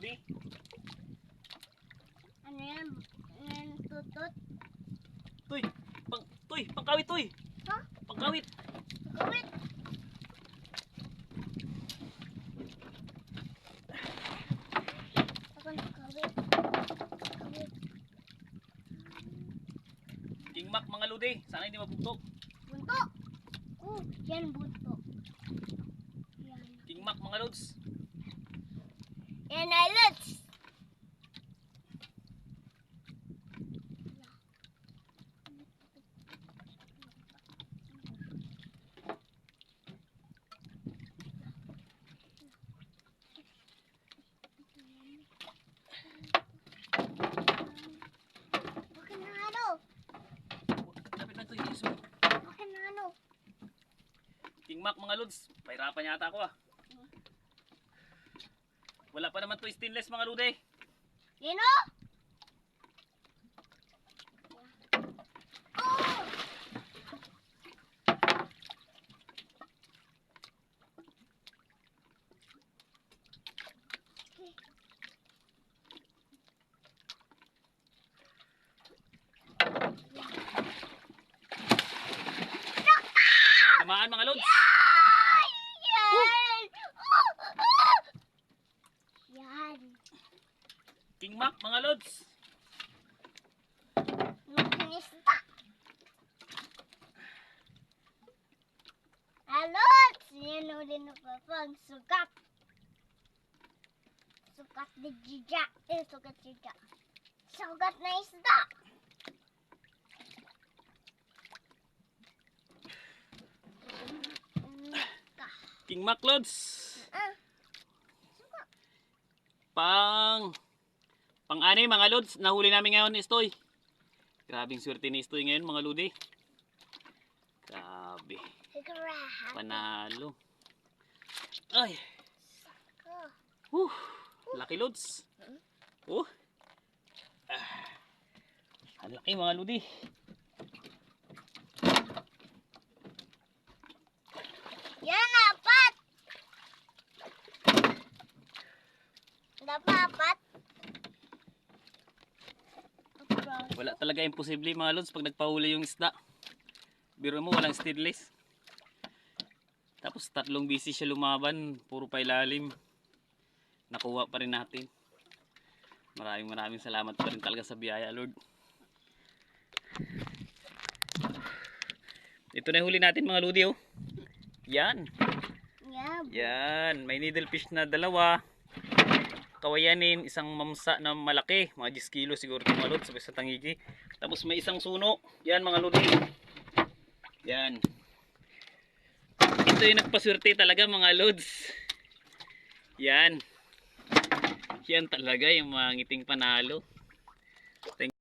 ludi. Ano yan? Ano yan? Tutot? Tuy, pang, tuy, pangkawit tuy. Ha? Pangkawit. Kawit! Ako na kawit. Kawit. Tingmak mga ludi. Sana hindi mabugtok. Bunto! Oh, yan bunto. Yan. Tingmak mga lods. Yan ay lots. Bakit na ano? Yes. Bakit na ano? Tingmak mga lods. Pahirapan yata ako ah. Wala pa naman to stainless mga ludi. Yan o! Oh! Tamaan mga lods. Yan! Yan. Tingmak mga lods. Makinista. Alot! Yan ulit na papang sukat. Sukat ni Jija. Eh, sukat Jija. Sukat na isda. Tingmak lods. Ah, Pang pang ani mga lods, nahuli namin ngayon ni Stoy. Grabing swerte ni Stoy ngayon mga ludi. Grabe, panalo. Ay, whew, laki lods. Oh. Ah, ang laki mga ludi. Yan, Dapat apat? Wala talaga imposible mga lods pag nagpahuli yung isda. Biro mo walang stainless. Tapos tatlong busy siya lumaban, puro pa ilalim. Nakuha pa rin natin. Maraming maraming salamat pa rin talaga sa biyaya Lord. Ito na yung huli natin mga ludi oh. Yan. Yan. Yan. May needlefish na dalawa. Kawayanin, isang mamsa na malaki. Mga 10 kilo siguro ito mga lods. Sabay sa tangigi. Tapos may isang suno. Yan mga lodi. Yan. Ito yung nagpaswerte talaga mga lods. Yan. Yan talaga yung mga ngiting panalo. Thank